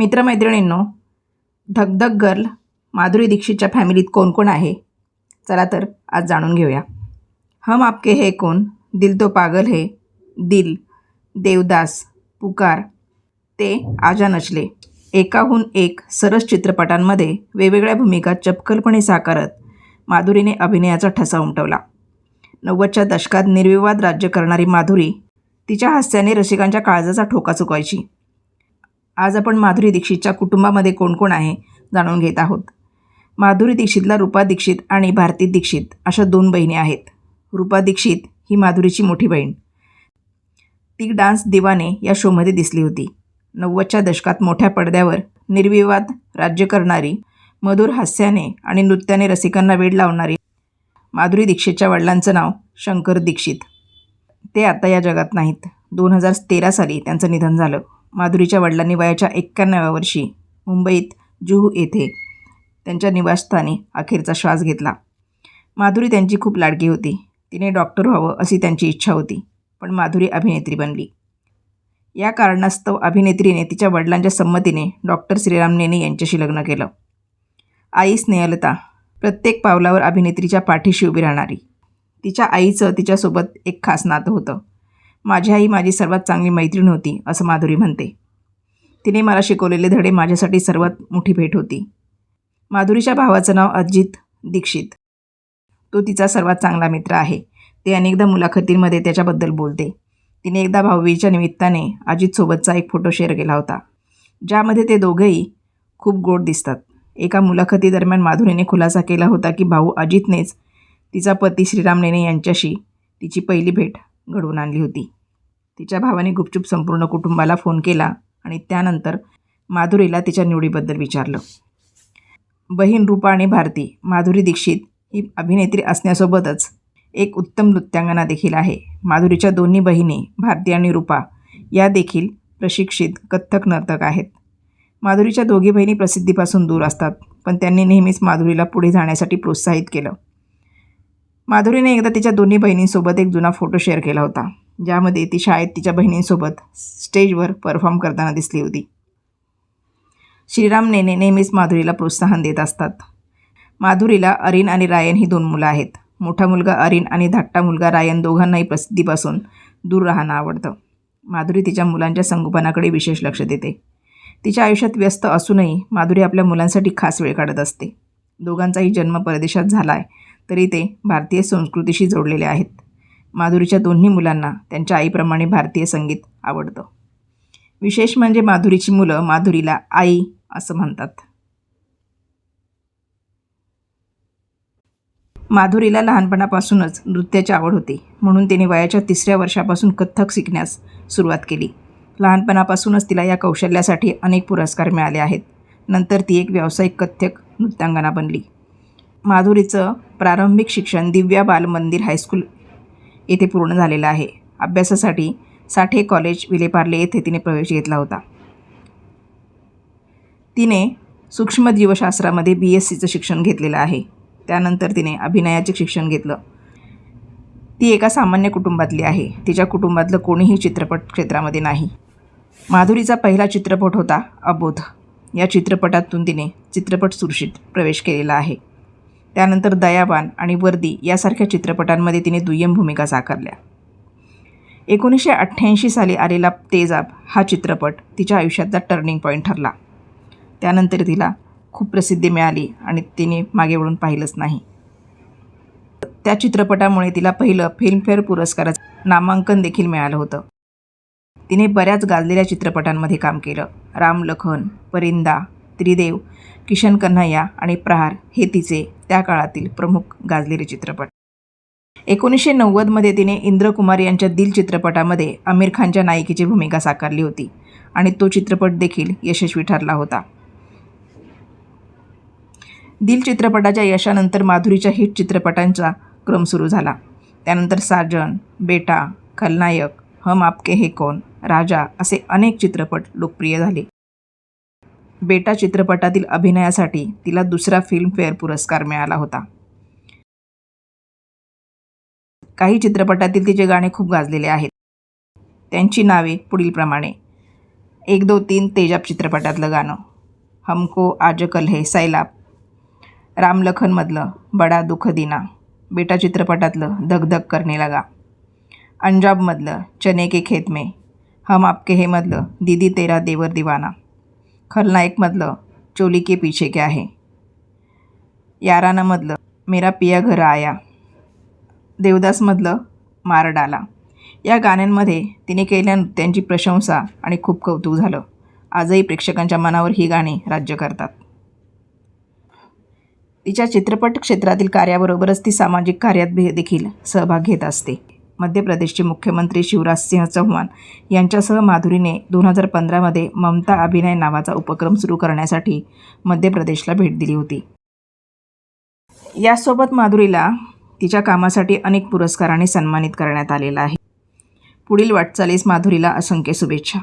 मित्रमैत्रिणींनो धगधग girl Madhuri दीक्षितच्या फॅमिलीत कोण कोण आहे? चला तर आज जाणून घेऊया. हम आपके है कोण? दिल तो पागल हे. दिल देवदास पुकार ते आजा नचले. एकाहून एक सरस चित्रपटांमध्ये वेगवेगळ्या भूमिका चपकलपणे साकारत माधुरीने अभिनयाचा ठसा उमटवला. नव्वदच्या दशकात निर्विवाद राज्य करणारी माधुरी तिच्या हास्याने रसिकांच्या काळजाचा ठोका चुकवायची. आज आपण माधुरी दीक्षितच्या कुटुंबामध्ये कोण कोण आहे जाणून घेत आहोत. माधुरी दीक्षितला रूपा दीक्षित आणि भारती दीक्षित अशा दोन बहिणी आहेत. रूपा दीक्षित ही माधुरीची मोठी बहीण. ती डान्स दिवाने या शोमध्ये दिसली होती. नव्वदच्या दशकात मोठ्या पडद्यावर निर्विवाद राज्य करणारी मधुर हास्याने आणि नृत्याने रसिकांना वेड लावणारी माधुरी दीक्षितच्या वडिलांचं नाव शंकर दीक्षित. ते आता या जगात नाहीत. दोन हजार तेरा साली त्यांचं निधन झालं. माधुरीच्या वडिलांनी वयाच्या एक्क्याण्णव्या वर्षी मुंबईत जुहू येथे त्यांच्या निवासस्थानी अखेरचा श्वास घेतला. माधुरी त्यांची खूप लाडकी होती. तिने डॉक्टर व्हावं अशी त्यांची इच्छा होती पण माधुरी अभिनेत्री बनली. या कारणास्तव अभिनेत्रीने तिच्या वडिलांच्या संमतीने डॉक्टर श्रीराम नेने यांच्याशी लग्न केलं. आई स्नेहलता प्रत्येक पावलावर अभिनेत्रीच्या पाठीशी उभी राहणारी. तिच्या आईचं तिच्यासोबत एक खास नातं होतं. माझी आई माझी सर्वात चांगली मैत्रीण होती असं माधुरी म्हणते. तिने मला शिकवलेले धडे माझ्यासाठी सर्वात मोठी भेट होती. माधुरीच्या भावाचं नाव अजित दीक्षित. तो तिचा सर्वात चांगला मित्र आहे. ते अनेकदा मुलाखतींमध्ये त्याच्याबद्दल बोलते. तिने एकदा भाऊबीच्या निमित्ताने अजितसोबतचा एक फोटो शेअर केला होता ज्यामध्ये ते दोघंही खूप गोड दिसतात. एका मुलाखतीदरम्यान माधुरीने खुलासा केला होता की भाऊ अजितनेच तिचा पती श्रीराम नेने यांच्याशी तिची पहिली भेट घडवून आणली होती. तिच्या भावाने गुपचूप संपूर्ण कुटुंबाला फोन केला आणि त्यानंतर माधुरीला तिच्या निवडीबद्दल विचारलं. बहीण रूपा आणि भारती माधुरी दीक्षित ही अभिनेत्री असण्यासोबतच एक उत्तम नृत्यांगना देखील आहे. माधुरीच्या दोन्ही बहिणी भारती आणि रूपा या देखील प्रशिक्षित कथ्थक नर्तक आहेत. माधुरीच्या दोघी बहिणी प्रसिद्धीपासून दूर असतात पण त्यांनी नेहमीच माधुरीला पुढे जाण्यासाठी प्रोत्साहित केलं. माधुरीने एकदा तिच्या दोन्ही बहिणींसोबत एक जुना फोटो शेअर केला होता ज्यामध्ये ती शाळेत तिच्या बहिणींसोबत स्टेजवर परफॉर्म करताना दिसली होती. श्रीराम नेने नेहमीच माधुरीला प्रोत्साहन देत असतात. माधुरीला अरिन आणि रायन ही दोन मुलं आहेत. मोठा मुलगा अरिन आणि धाकटा मुलगा रायन दोघांनाही प्रसिद्धीपासून दूर राहणं आवडतं. माधुरी तिच्या मुलांच्या संगोपनाकडे विशेष लक्ष देते. तिच्या आयुष्यात व्यस्त असूनही माधुरी आपल्या मुलांसाठी खास वेळ काढत असते. दोघांचाही जन्म परदेशात झाला आहे तरी ते भारतीय संस्कृतीशी जोडलेले आहेत. माधुरीच्या दोन्ही मुलांना त्यांच्या आईप्रमाणे भारतीय संगीत आवडतं. विशेष म्हणजे माधुरीची मुलं माधुरीला आई असं म्हणतात. माधुरीला लहानपणापासूनच नृत्याची आवड होती. म्हणून तिने वयाच्या तिसऱ्या वर्षापासून कथ्थक शिकण्यास सुरुवात केली. लहानपणापासूनच तिला या कौशल्यासाठी अनेक पुरस्कार मिळाले आहेत. नंतर ती एक व्यावसायिक कथ्थक नृत्यांगना बनली. माधुरीचं प्रारंभिक शिक्षण दिव्या बाल मंदिर हायस्कूल येथे पूर्ण झालेलं आहे. अभ्यासासाठी साठे कॉलेज विलेपार्ले येथे तिने प्रवेश घेतला होता. तिने सूक्ष्मजीवशास्त्रामध्ये बी एस सीचं शिक्षण घेतलेलं आहे. त्यानंतर तिने अभिनयाचे शिक्षण घेतलं. ती एका सामान्य कुटुंबातली आहे. तिच्या कुटुंबातलं कोणीही चित्रपट क्षेत्रामध्ये नाही. माधुरीचा पहिला चित्रपट होता अबोध. या चित्रपटातून तिने चित्रपट सुरक्षित प्रवेश केलेला आहे. त्यानंतर दयाबान आणि वर्दी यासारख्या चित्रपटांमध्ये तिने दुय्यम भूमिका साकारल्या. एकोणीसशे अठ्ठ्याऐंशी साली आलेला तेजाब हा चित्रपट तिच्या आयुष्यातला टर्निंग पॉईंट ठरला. त्यानंतर तिला खूप प्रसिद्धी मिळाली आणि तिने मागे वळून पाहिलंच नाही. त्या चित्रपटामुळे तिला पहिलं फिल्मफेअर पुरस्काराचं नामांकन देखील मिळालं होतं. तिने बऱ्याच गाजलेल्या चित्रपटांमध्ये काम केलं. राम लखन परिंदा त्रिदेव किशन कन्हैया आणि प्रहार हे तिचे त्या काळातील प्रमुख गाजलेले चित्रपट. एकोणीसशे नव्वदमध्ये तिने इंद्रकुमार यांच्या दिल चित्रपटामध्ये आमिर खानच्या नायिकेची भूमिका साकारली होती आणि तो चित्रपट देखील यशस्वी ठरला होता. दिल चित्रपटाच्या यशानंतर माधुरीच्या हिट चित्रपटांचा क्रम सुरू झाला. त्यानंतर साजन बेटा खलनायक हम आपके हे कोण राजा असे अनेक चित्रपट लोकप्रिय झाले. बेटा चित्रपटातील अभिनयासाठी तिला दुसरा फिल्मफेअर पुरस्कार मिळाला होता. काही चित्रपटातील तिचे गाणे खूप गाजलेले आहेत. त्यांची नावे पुढीलप्रमाणे. एक दो तीन तेजाब चित्रपटातलं गाणं. हमको आजकल हे सैलाब. रामलखनमधलं बडा दुःख दिना. बेटा चित्रपटातलं धगधग करणे करने लगा. अंजाबमधलं चने के खेत में. हम आपके हे मधलं दीदी तेरा देवर दिवाना. खलनायकमधलं चोली के पीछे क्या है? यारानामधलं मेरा पिया घर आया. देवदासमधलं मार डाला. या गाण्यांमध्ये तिने केलेल्या नृत्यांची प्रशंसा आणि खूप कौतुक झालं. आजही प्रेक्षकांच्या मनावर ही गाणी राज्य करतात. तिच्या चित्रपट क्षेत्रातील कार्याबरोबरच ती सामाजिक कार्यात भे देखील सहभाग घेत असते. मध्य प्रदेशचे मुख्यमंत्री शिवराजसिंह चौहान यांच्यासह माधुरीने दोन हजार पंधरामध्ये ममता अभिनय नावाचा उपक्रम सुरू करण्यासाठी मध्य प्रदेशला भेट दिली होती. यासोबत माधुरीला तिच्या कामासाठी अनेक पुरस्कारांनी सन्मानित करण्यात आलेलं आहे. पुढील वाटचालीस माधुरीला असंख्य शुभेच्छा.